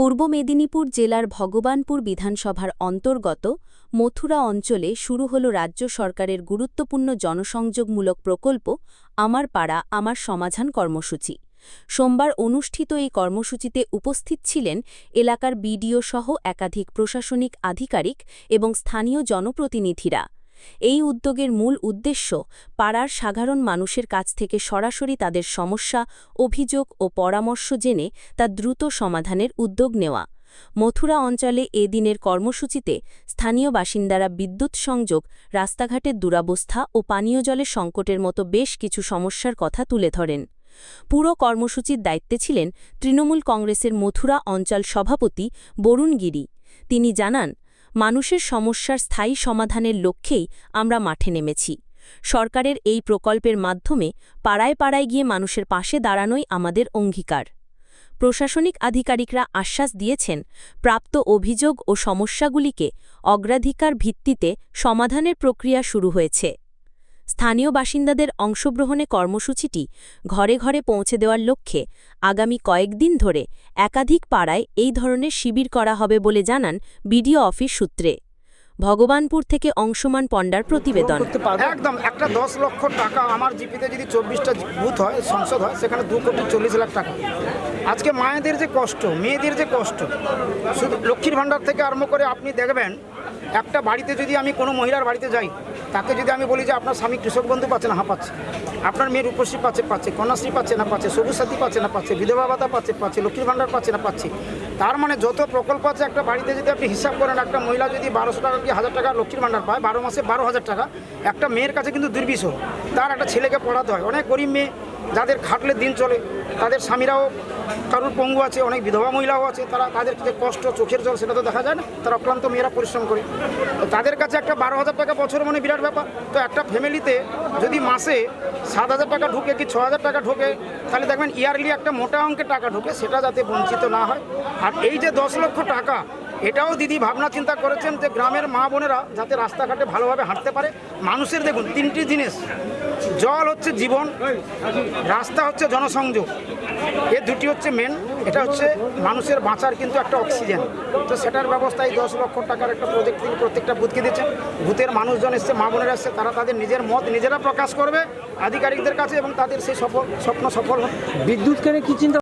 পূর্ব মেদিনীপুর জেলার ভগবানপুর বিধানসভার অন্তর্গত মথুরা অঞ্চলে শুরু হল রাজ্য সরকারের গুরুত্বপূর্ণ জনসংযোগমূলক প্রকল্প আমার পাড়া, আমার সমাধান কর্মসূচি। সোমবার অনুষ্ঠিত এই কর্মসূচিতে উপস্থিত ছিলেন এলাকার বিডিও সহ একাধিক প্রশাসনিক আধিকারিক এবং স্থানীয় জনপ্রতিনিধিরা। এই উদ্যোগের মূল উদ্দেশ্য পাড়ার সাধারণ মানুষের কাছ থেকে সরাসরি তাদের সমস্যা, অভিযোগ ও পরামর্শ জেনে তা দ্রুত সমাধানের উদ্যোগ নেওয়া। মথুরা অঞ্চলে এ দিনের কর্মসূচিতে স্থানীয় বাসিন্দারা বিদ্যুৎ সংযোগ, রাস্তাঘাটের দুরাবস্থা ও পানীয় জলের সংকটের মতো বেশ কিছু সমস্যার কথা তুলে ধরেন। পুরো কর্মসূচির দায়িত্বে ছিলেন তৃণমূল কংগ্রেসের মথুরা অঞ্চল সভাপতি বরুণ গিরি তিনি জানান মানুষের সমস্যার স্থায়ী সমাধানের লক্ষ্যেই আমরা মাঠে নেমেছি। সরকারের এই প্রকল্পের মাধ্যমে পাড়ায় পাড়ায় গিয়ে মানুষের পাশে দাঁড়ানোই আমাদের অঙ্গীকার। প্রশাসনিক আধিকারিকরা আশ্বাস দিয়েছেন, প্রাপ্ত অভিযোগ ও সমস্যাগুলিকে অগ্রাধিকার ভিত্তিতে সমাধানের প্রক্রিয়া শুরু হয়েছে। স্থানীয় বাসিন্দাদের অংশগ্রহণে কর্মসূচিটি ঘরে ঘরে পৌঁছে দেওয়ার লক্ষ্যে আগামী কয়েকদিন ধরে একাধিক পাড়ায় এই ধরনের শিবির করা হবে বলে জানান বিডিও অফিস সূত্রে। ভগবানপুর থেকে অংশমান পণ্ডার প্রতিবেদন। একদম একটা দশ লক্ষ টাকা আমার জিপিতে যদি চব্বিশটা বুথ হয় সংসদ হয় সেখানে দু কোটি চল্লিশ লাখ টাকা। আজকে মায়েদের যে কষ্ট মেয়েদের যে কষ্ট শুধু লক্ষ্মীর ভাণ্ডার থেকে আরম্ভ করে আপনি দেখবেন একটা বাড়িতে যদি আমি কোনো মহিলার বাড়িতে যাই, তাকে যদি আমি বলি যে আপনার স্বামী কৃষক বন্ধু পাচ্ছে না হ্যাঁ পাচ্ছে। আপনার মেয়ের উপশ্রী পাচ্ছে পাচ্ছে, কন্যাশ্রী পাচ্ছে না, পাচ্ছে, সবুজ সাথী পাচ্ছে না, পাচ্ছে, বিধবা ভাতা পাচ্ছে পাচ্ছে, লক্ষ্মীর ভাণ্ডার পাচ্ছে না, পাচ্ছে। তার মানে যত প্রকল্প আছে, একটা বাড়িতে যদি আপনি হিসাব করেন, একটা মহিলা যদি বারোশো টাকা কি হাজার টাকা লক্ষ্মীর ভাণ্ডার পায়, বারো মাসে বারো হাজার টাকা, একটা মেয়ের কাছে কিন্তু দুর্বিষহ। তার একটা ছেলেকে পড়াতে হয়। অনেক গরিব মেয়ে যাদের খাটলে দিন চলে, তাদের স্বামীরাও, কারুর পঙ্গু আছে, অনেক বিধবা মহিলাও আছে, তারা তাদের যে কষ্ট, চোখের জল, সেটা তো দেখা যায় না, তারা অক্লান্ত মেয়েরা পরিশ্রম করে। তো তাদের কাছে একটা বারো হাজার টাকা বছর মানে বিরাট ব্যাপার। তো একটা ফ্যামিলিতে যদি মাসে সাত হাজার টাকা ঢুকে কি ছ হাজার টাকা ঢোকে, তাহলে দেখবেন ইয়ারলি একটা মোটা অঙ্কের টাকা ঢোকে, সেটা যাতে বঞ্চিত না হয়। আর এই যে দশ লক্ষ টাকা এটাও দিদি ভাবনা চিন্তা করেছেন যে গ্রামের মা বোনেরা যাতে রাস্তাঘাটে ভালোভাবে হাঁটতে পারে। মানুষের দেখুন, তিনটি জিনিস। জল হচ্ছে জীবন, রাস্তা হচ্ছে জনসংযোগ। এ দুটি হচ্ছে মেন এটা হচ্ছে মানুষের বাঁচার কিন্তু একটা অক্সিজেন তো সেটার ব্যবস্থায় দশ লক্ষ টাকার একটা প্রজেক্ট তিনি প্রত্যেকটা বুথকে দিচ্ছেন বুথের মানুষজন এসছে, মা বোনেরা এসছে, তারা তাদের নিজের মত নিজেরা প্রকাশ করবে আধিকারিকদের কাছে এবং তাদের সেই সফল স্বপ্ন সফল বিদ্যুৎ কেনে কি চিন্তা